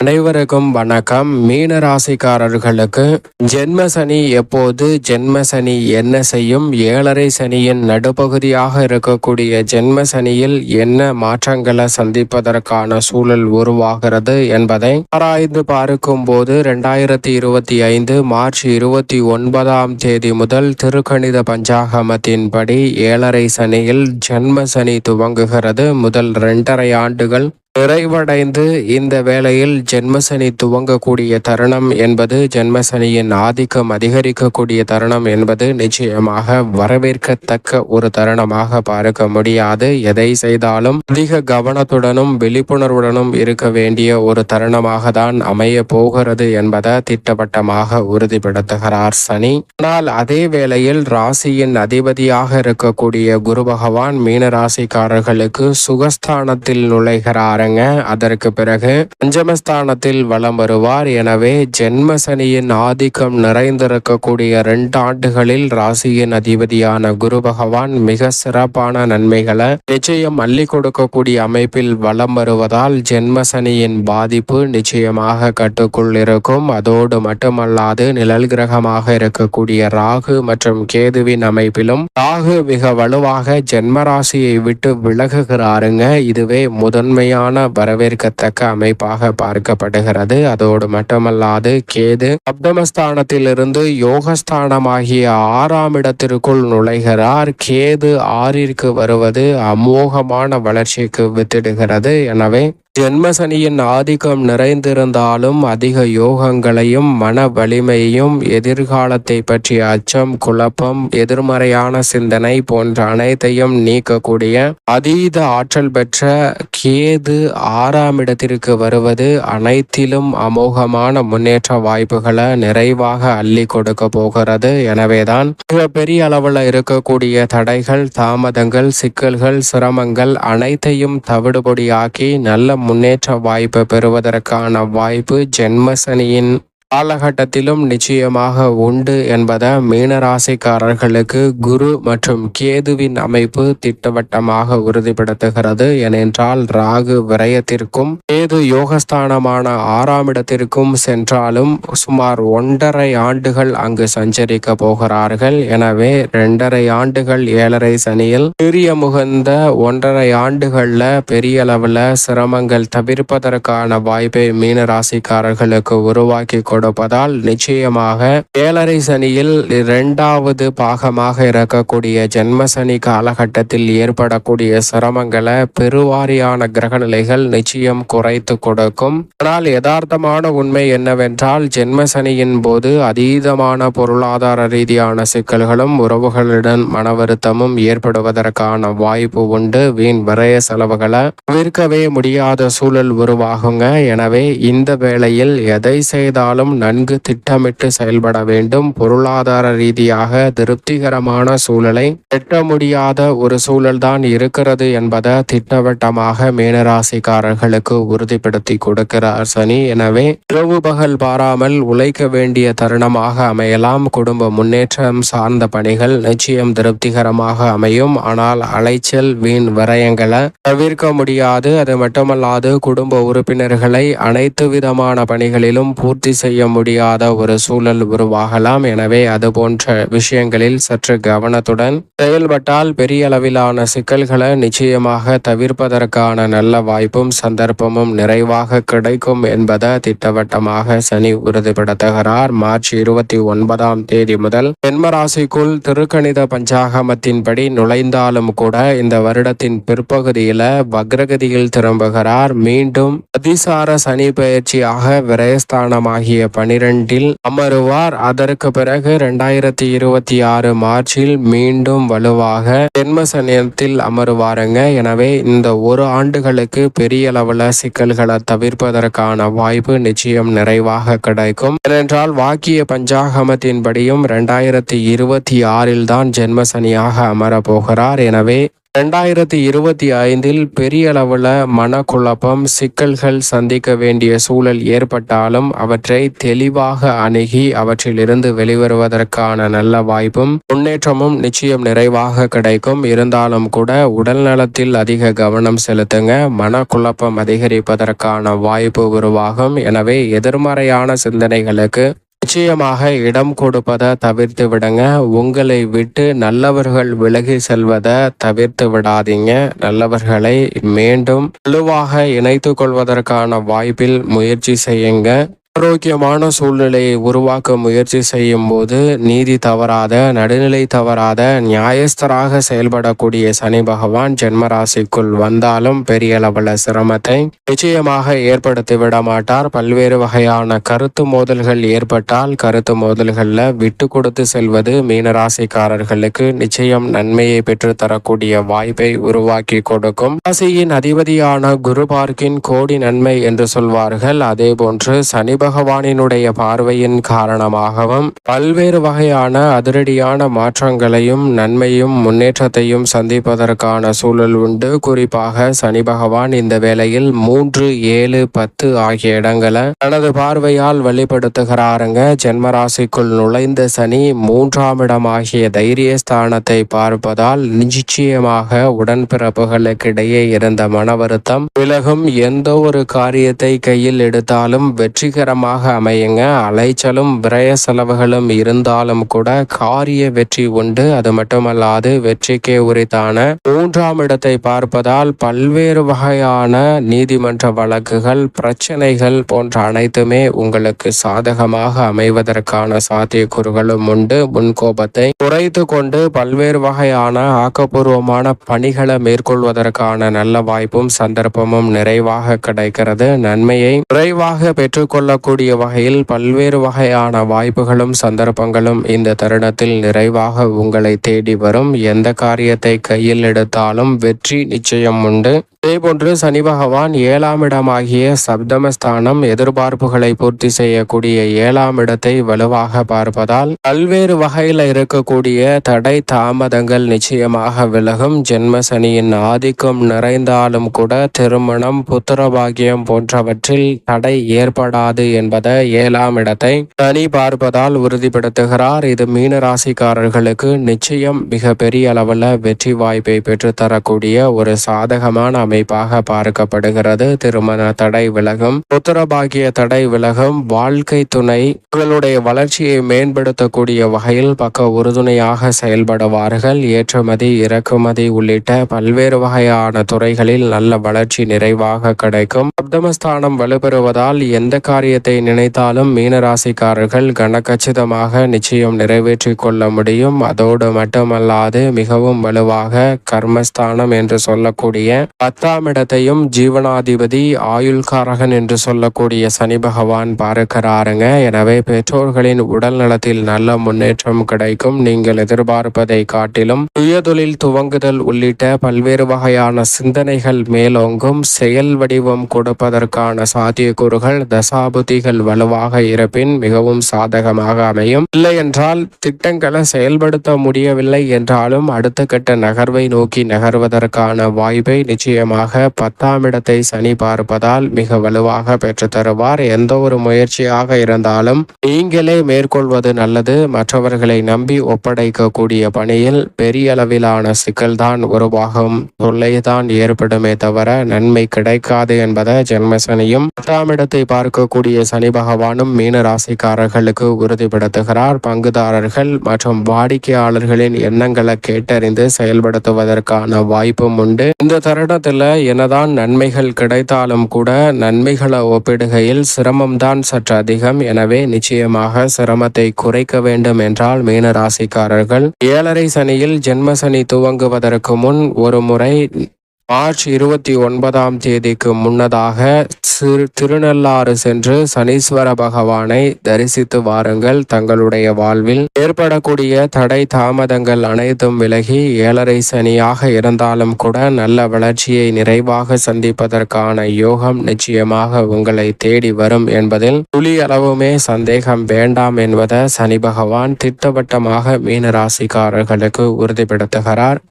அனைவருக்கும் வணக்கம். மீன ராசிக்காரர்களுக்கு ஜென்ம சனி எப்போது? ஜென்ம சனி என்ன செய்யும்? ஏழரை சனியின் நடுப்பகுதியாக இருக்கக்கூடிய ஜென்ம சனியில் என்ன மாற்றங்களை சந்திப்பதற்கான சூழல் உருவாகிறது என்பதை ஆராய்ந்து பார்க்கும் போது ரெண்டாயிரத்தி இருபத்தி ஐந்து மார்ச் இருபத்தி ஒன்பதாம் தேதி முதல் திருக்கணித பஞ்சாகமத்தின்படி ஏழரை சனியில் ஜென்ம சனி துவங்குகிறது. முதல் இரண்டரை ஆண்டுகள் நிறைவடைந்து இந்த வேளையில் ஜென்மசனி துவங்கக்கூடிய தருணம் என்பது ஜென்மசனியின் ஆதிக்கம் அதிகரிக்கக்கூடிய தருணம் என்பது நிச்சயமாக வரவேற்கத்தக்க ஒரு தருணமாக பார்க்க முடியாது. எதை செய்தாலும் அதிக கவனத்துடனும் விழிப்புணர்வுடனும் இருக்க வேண்டிய ஒரு தருணமாக தான் அமைய போகிறது என்பதை திட்டவட்டமாக உறுதிப்படுத்துகிறார் சனி. ஆனால் அதே வேளையில் ராசியின் அதிபதியாக இருக்கக்கூடிய குரு பகவான் மீன ராசிக்காரர்களுக்கு சுகஸ்தானத்தில் நுழைகிறார். பாருங்க அதற்கு பிறகு பஞ்சமஸ்தானத்தில் வலம் வருவார். எனவே ஜென்மசனியின் ஆதிக்கம் நிறைந்திருக்கக்கூடிய ரெண்டு ஆண்டுகளில் ராசியின் அதிபதியான குரு பகவான் மிக சிறப்பான நன்மைகளை நிச்சயம் அள்ளி கொடுக்கக்கூடிய அமைப்பில் வலம் வருவதால் ஜென்ம சனியின் பாதிப்பு நிச்சயமாக கட்டுக்குள் இருக்கும். அதோடு மட்டுமல்லாது நிழல் கிரகமாக இருக்கக்கூடிய ராகு மற்றும் கேதுவின் அமைப்பிலும் ராகு மிக வலுவாக ஜென்மராசியை விட்டு விலகுகிறாருங்க. இதுவே முதன்மையான வரவேற்கத்தக்க அமைப்பாக பார்க்கப்படுகிறது. அதோடு மட்டுமல்லாது கேது சப்தமஸ்தானத்திலிருந்து யோகஸ்தானமாகிய ஆறாம் இடத்திற்குள் நுழைகிறார். கேது ஆறிற்கு வருவது அமோகமான வளர்ச்சிக்கு வித்திடுகிறது. எனவே ஜென்மசனியின் ஆதிக்கம் நிறைந்திருந்தாலும் அதிக யோகங்களையும் மன வலிமையும் எதிர்காலத்தை பற்றிய அச்சம் குழப்பம் எதிர்மறையான சிந்தனை போன்ற அனைத்தையும் நீக்கக்கூடிய அதீத ஆற்றல் பெற்ற கேது ஆறாம் இடத்திற்கு வருவது அனைத்திலும் அமோகமான முன்னேற்ற வாய்ப்புகளை நிறைவாக அள்ளி கொடுக்க போகிறது. எனவேதான் மிக பெரிய அளவில் இருக்கக்கூடிய தடைகள் தாமதங்கள் சிக்கல்கள் சிரமங்கள் அனைத்தையும் தவிடுபொடியாக்கி நல்ல முன்னேற்ற வாய்ப்பு பெறுவதற்கான வாய்ப்பு ஜென்மசனியின் காலகட்டத்திலும் நிச்சயமாக உண்டு என்பதை மீனராசிக்காரர்களுக்கு குரு மற்றும் கேதுவின் அமைப்பு திட்டவட்டமாக உறுதிப்படுத்துகிறது. ஏனென்றால் ராகு விரயத்திற்கும் கேது யோகஸ்தானமான ஆறாம் இடத்திற்கும் சென்றாலும் சுமார் ஒன்றரை ஆண்டுகள் அங்கு சஞ்சரிக்க போகிறார்கள். எனவே இரண்டரை ஆண்டுகள் ஏழரை சனியில் பெரிய முகந்த ஒன்றரை ஆண்டுகள்ல பெரிய அளவுல சிரமங்கள் தவிர்ப்பதற்கான வாய்ப்பை மீனராசிக்காரர்களுக்கு உருவாக்கி கொடுப்பதால் நிச்சயமாக ஏழரை சனியில் இரண்டாவது பாகமாக இருக்கக்கூடிய ஜென்ம சனி காலகட்டத்தில் ஏற்படக்கூடிய சிரமங்களை பெருவாரியான கிரகநிலைகள் நிச்சயம் குறைத்து கொடுக்கும். ஆனால் யதார்த்தமான உண்மை என்னவென்றால் ஜென்ம சனியின் போது அதீதமான பொருளாதார ரீதியான சிக்கல்களும் உறவுகளுடன் மன வருத்தமும் ஏற்படுவதற்கான வாய்ப்பு உண்டு. வீண் விரய செலவுகளை தவிர்க்கவே முடியாத சூழல் உருவாகுங்க. எனவே இந்த வேளையில் எதை செய்தாலும் மூலம் நன்கு திட்டமிட்டு செயல்பட வேண்டும். பொருளாதார ரீதியாக திருப்திகரமான சூழலை திட்ட முடியாத ஒரு சூழல்தான் இருக்கிறது என்பதை திட்டவட்டமாக மீனராசிக்காரர்களுக்கு உறுதிப்படுத்தி கொடுக்கிறார் சனி. எனவே இரவு பகல் பாராமல் உழைக்க வேண்டிய தருணமாக அமையலாம். குடும்ப முன்னேற்றம் சார்ந்த பணிகள் நிச்சயம் திருப்திகரமாக அமையும். ஆனால் அலைச்சல் வீண் விரயங்களை தவிர்க்க முடியாது. அது மட்டுமல்லாது குடும்ப உறுப்பினர்களை அனைத்து விதமான பணிகளிலும் பூர்த்தி செய்ய செய்ய முடியாத ஒரு சூழல் உருவாகலாம். எனவே அது போன்ற விஷயங்களில் சற்று கவனத்துடன் செயல்பட்டால் பெரிய அளவிலான சிக்கல்களை நிச்சயமாக தவிர்ப்பதற்கான நல்ல வாய்ப்பும் சந்தர்ப்பமும் நிறைவாக கிடைக்கும் என்பதை திட்டவட்டமாக சனி உறுதிப்படுத்துகிறார். மார்ச் இருபத்தி ஒன்பதாம் தேதி முதல் தென்மராசிக்குள் திருக்கணித பஞ்சாகமத்தின்படி நுழைந்தாலும் கூட இந்த வருடத்தின் பிற்பகுதியில வக்ரகதியில் திரும்புகிறார். மீண்டும் அதிசார சனி பயிற்சியாக விரயஸ்தானமாகிய பனிரெண்டில் அமருவார். அதற்கு பிறகு இரண்டாயிரத்தி இருபத்தி ஆறு மார்ச்சில் மீண்டும் வலுவாக ஜென்மசனத்தில் அமருவாருங்க. எனவே இந்த ஒரு ஆண்டுகளுக்கு பெரிய அளவுல சிக்கல்களை தவிர்ப்பதற்கான வாய்ப்பு நிச்சயம் நிறைவாக கிடைக்கும். ஏனென்றால் வாக்கிய பஞ்சாகமத்தின்படியும் இரண்டாயிரத்தி இருபத்தி ஆறில் தான் ஜென்மசனியாக அமர போகிறார். எனவே ரெண்டாயிரத்தி இருபத்தி ஐந்தில் பெரிய அளவில் மனக்குழப்பம் சிக்கல்கள் சந்திக்க வேண்டிய சூழல் ஏற்பட்டாலும் அவற்றை தெளிவாக அணுகி அவற்றிலிருந்து வெளிவருவதற்கான நல்ல வாய்ப்பும் முன்னேற்றமும் நிச்சயம் நிறைவாக கிடைக்கும். இருந்தாலும் கூட உடல் நலத்தில் அதிக கவனம் செலுத்துங்க. மனக்குழப்பம் அதிகரிப்பதற்கான வாய்ப்பு உருவாகும். எனவே எதிர்மறையான சிந்தனைகளுக்கு நிச்சயமாக இடம் கொடுப்பதை தவிர்த்து விடுங்க. உங்களை விட்டு நல்லவர்கள் விலகி செல்வதை தவிர்த்து விடாதீங்க. நல்லவர்களை மீண்டும் வலுவாக இணைத்து கொள்வதற்கான வாய்ப்பில் முயற்சி செய்யுங்க. ஆரோக்கியமான சூழ்நிலையை உருவாக்க முயற்சி செய்யும் போது நீதி தவறாத நடுநிலை தவறாத நியாயஸ்தராக செயல்படக்கூடிய சனி பகவான் ஜென்மராசிக்குள் வந்தாலும் பெரிய அளவில் சிரமத்தை நிச்சயமாக ஏற்படுத்தி விட மாட்டார். பல்வேறு வகையான கருத்து மோதல்கள் ஏற்பட்டால் கருத்து மோதல்களில் விட்டு கொடுத்து செல்வது மீனராசிக்காரர்களுக்கு நிச்சயம் நன்மையை பெற்று தரக்கூடிய வாய்ப்பை உருவாக்கி கொடுக்கும். ராசியின் அதிபதியான குரு பார்க்கின் கோடி நன்மை என்று சொல்வார்கள். அதே போன்று சனி பகவானினுடைய பார்வையின் காரணமாகவும் பல்வேறு வகையான அதிரடியான மாற்றங்களையும் நன்மையும் முன்னேற்றத்தையும் சந்திப்பதற்கான சூழல் உண்டு. குறிப்பாக சனி பகவான் இந்த வேளையில் மூன்று ஏழு பத்து ஆகிய இடங்களை தனது பார்வையால் வெளிப்படுத்துகிறாருங்க. ஜென்மராசிக்குள் நுழைந்த சனி மூன்றாம் இடமாகிய தைரியஸ்தானத்தை பார்ப்பதால் நிச்சயமாக உடன்பிறப்புகளுக்கிடையே இருந்த மன வருத்தம் விலகும். எந்த ஒரு காரியத்தை கையில் எடுத்தாலும் வெற்றிகரம் வெற்றிகரமாக அமையுங்க. அலைச்சலும் விரய செலவுகளும் இருந்தாலும் கூட காரிய வெற்றி உண்டு. அது மட்டுமல்லாது வெற்றிக்கே உரித்தான மூன்றாம் இடத்தை பார்ப்பதால் பல்வேறு வகையான நீதிமன்ற வழக்குகள் பிரச்சனைகள் போன்ற அனைத்துமே உங்களுக்கு சாதகமாக அமைவதற்கான சாத்தியக்கூறுகளும் உண்டு. முன்கோபத்தை குறைத்து கொண்டு பல்வேறு வகையான ஆக்கப்பூர்வமான பணிகளை மேற்கொள்வதற்கான நல்ல வாய்ப்பும் சந்தர்ப்பமும் நிறைவாக கிடைக்கிறது. நன்மையை விரைவாக பெற்றுக்கொள்ள கூடிய வகையில் பல்வேறு வகையான வாய்ப்புகளும் சந்தர்ப்பங்களும் இந்த தருணத்தில் நிறைவாக உங்களை தேடி வரும். எந்த காரியத்தை கையில் எடுத்தாலும் வெற்றி நிச்சயம் உண்டு. அதேபோன்று சனி பகவான் ஏழாம் இடமாகிய சப்தமஸ்தானம் எதிர்பார்ப்புகளை பூர்த்தி செய்யக்கூடிய ஏழாம் இடத்தை வலுவாக பார்ப்பதால் பல்வேறு வகையில் இருக்கக்கூடிய தடை தாமதங்கள் நிச்சயமாக விலகும். ஜென்ம சனியின் ஆதிக்கம் நிறைந்தாலும் கூட திருமணம் புத்திரபாகியம் போன்றவற்றில் தடை ஏற்படாது என்பதை ஏழாம் இடத்தை சனி பார்ப்பதால் உறுதிப்படுத்துகிறார். இது மீன ராசிக்காரர்களுக்கு நிச்சயம் மிக பெரிய அளவில் வெற்றி வாய்ப்பை பெற்றுத்தரக்கூடிய ஒரு சாதகமான அமைப்பாக பார்க்கப்படுகிறது. திருமண தடை விலகும் புத்திரபாகிய தடை விலகும் வாழ்க்கை துணை உங்களுடைய வளர்ச்சியை மேம்படுத்தக்கூடிய வகையில் பக்க உறுதுணையாக செயல்படுவார்கள். ஏற்றுமதி இறக்குமதி உள்ளிட்ட பல்வேறு வகையான துறைகளில் நல்ல வளர்ச்சி நிறைவாக கிடைக்கும். சப்தமஸ்தானம் வலுப்பெறுவதால் எந்த காரியத்தை நினைத்தாலும் மீனராசிக்காரர்கள் கனகச்சிதமாக நிச்சயம் நிறைவேற்றி கொள்ள முடியும். அதோடு மட்டுமல்லாது மிகவும் வலுவாக கர்மஸ்தானம் என்று சொல்லக்கூடிய பத்தாம் இடத்தையும் ஜீவனாதிபதி ஆயுள்காரகன் என்று சொல்லக்கூடிய சனி பகவான் பார்க்கிறாருங்க. எனவே பெற்றோர்களின் உடல் நலத்தில் நல்ல முன்னேற்றம் கிடைக்கும். நீங்கள் எதிர்பார்ப்பதை காட்டிலும் சுயதொழில் துவங்குதல் உள்ளிட்ட பல்வேறு வகையான சிந்தனைகள் மேலோங்கும். செயல் வடிவம் கொடுப்பதற்கான சாத்தியக்கூறுகள் தசாபுதிகள் வலுவாக இருப்பின் மிகவும் சாதகமாக அமையும். இல்லை என்றால் திட்டங்களை செயல்படுத்த முடியவில்லை என்றாலும் அடுத்த கட்ட நகர்வை நோக்கி நகர்வதற்கான வாய்ப்பை நிச்சயம் நிச்சயமாக பத்தாம் இடத்தை சனி பார்ப்பதால் மிக வலுவாக பெற்று தருவார். எந்த ஒரு முயற்சியாக இருந்தாலும் நீங்களே மேற்கொள்வது நல்லது. மற்றவர்களை நம்பி ஒப்படைக்கக்கூடிய பணியில் பெரிய அளவிலான சிக்கல்தான் உருவாகும். தொல்லைதான் ஏற்படுமே தவிர நன்மை கிடைக்காது என்பதை ஜென்மசனியும் பத்தாம் இடத்தை பார்க்கக்கூடிய சனி பகவானும் மீன ராசிக்காரர்களுக்கு உறுதிப்படுத்துகிறார். பங்குதாரர்கள் மற்றும் வாடிக்கையாளர்களின் எண்ணங்களை கேட்டறிந்து செயல்படுத்துவதற்கான வாய்ப்பும் உண்டு. இந்த தருணத்தில் வாழ்க்கையில் என்னதான் நன்மைகள் கிடைத்தாலும் கூட நன்மைகளை ஒப்பிடுகையில் சிரமம்தான் சற்று அதிகம். எனவே நிச்சயமாக சிரமத்தை குறைக்க வேண்டும் என்றால் மீன ராசிக்காரர்கள். ஏழரை சனியில் ஜென்ம சனி துவங்குவதற்கு முன் ஒரு முறை மார்ச் இருபத்தி ஒன்பதாம் தேதிக்கு முன்னதாக சிறு திருநள்ளாறு சென்று சனீஸ்வர பகவானை தரிசித்து வாருங்கள். தங்களுடைய வாழ்வில் ஏற்படக்கூடிய தடை தாமதங்கள் அனைத்தும் விலகி ஏழரை சனியாக இருந்தாலும் கூட நல்ல வளர்ச்சியை நிறைவாக சந்திப்பதற்கான யோகம் நிச்சயமாக உங்களை தேடி வரும் என்பதில் துளி அளவுமே சந்தேகம் வேண்டாம் என்பதை சனி பகவான் திட்டவட்டமாக மீன ராசிக்காரர்களுக்கு உறுதிப்படுத்துகிறார்.